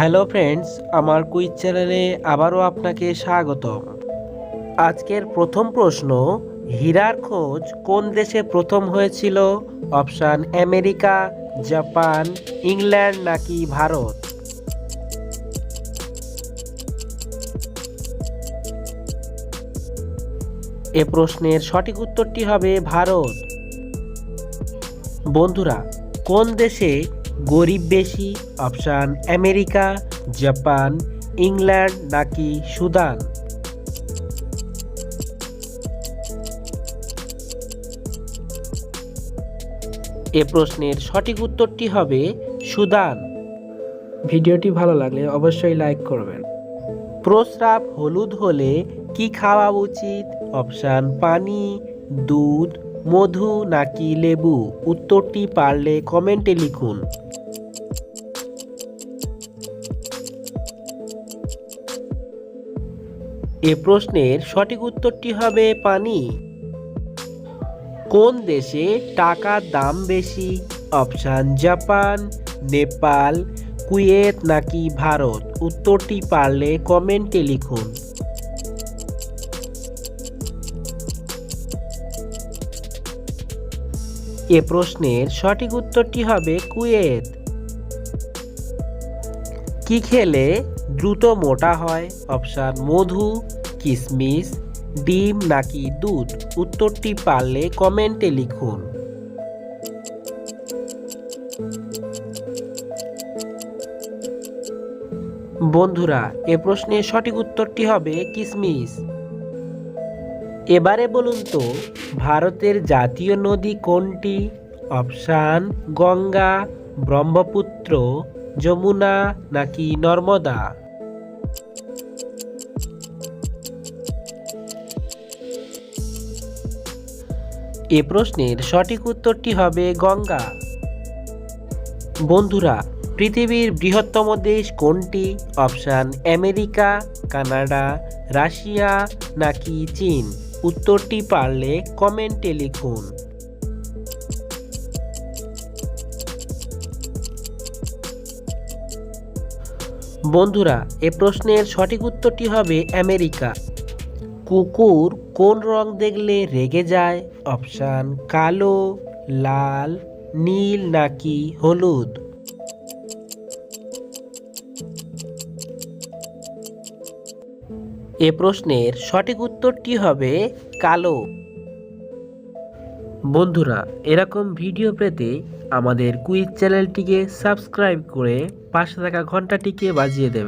Hello friends, আমার quiz চ্যানেলে আবারও আপনাকে স্বাগতম। আজকের প্রথম প্রশ্ন, হীরার খোঁজ কোন দেশে প্রথম হয়েছিল? অপশান, আমেরিকা, জাপান, ইংল্যান্ড নাকি ভারত? এ প্রশ্নের সঠিক উত্তরটি হবে ভারত। বন্ধুরা, কোন দেশে গরিব বেশি অপশান আমেরিকা জাপান ইংল্যান্ড নাকি সুদান? এ প্রশ্নের সঠিক উত্তরটি হবে সুদান। ভিডিওটি ভালো লাগলে অবশ্যই লাইক করবেন। প্রস্রাব হলুদ হলে কি খাওয়া উচিত? অপশান পানি দুধ মধু নাকি লেবু? উত্তরটি পারলে কমেন্টে লিখুন। এ প্রশ্নের সঠিক উত্তরটি হবে পানি। কোন দেশে টাকার দাম বেশি? অপশান জাপান, নেপাল, কুয়েত নাকি ভারত? উত্তরটি পারলে কমেন্টে লিখুন। এ প্রশ্নের সঠিক উত্তরটি হবে কুয়েত। কি খেলে দ্রুত মোটা হয়? অপশান, মধু কিশমিশ ডিম নাকি দুধ? উত্তরটি পারলে কমেন্টে লিখুন। বন্ধুরা, এ প্রশ্নের সঠিক উত্তরটি হবে কিশমিশ এবারে বলুন তো, ভারতের জাতীয় নদী কোনটি? অপশান, গঙ্গা, ব্রহ্মপুত্র, যমুনা নাকি নর্মদা? এ প্রশ্নের সঠিক উত্তরটি হবে গঙ্গা। বন্ধুরা, পৃথিবীর বৃহত্তম দেশ কোনটি? অপশান, আমেরিকা, কানাডা, রাশিয়া নাকি চীন? উত্তরটি পারলে কমেন্টে লিখুন। বন্ধুরা, এ প্রশ্নের সঠিক উত্তরটি হবে আমেরিকা। কুকুর কোন রং দেখলে রেগে যায়? অপশান কালো, লাল, নীল নাকি হলুদ? এ প্রশ্নের সঠিক উত্তরটি হবে কালো। বন্ধুরা, এরকম ভিডিও পেতে আমাদের কুইজ চ্যানেলটিকে সাবস্ক্রাইব করে পাশে থাকা ঘন্টাটিকে বাজিয়ে দেবে।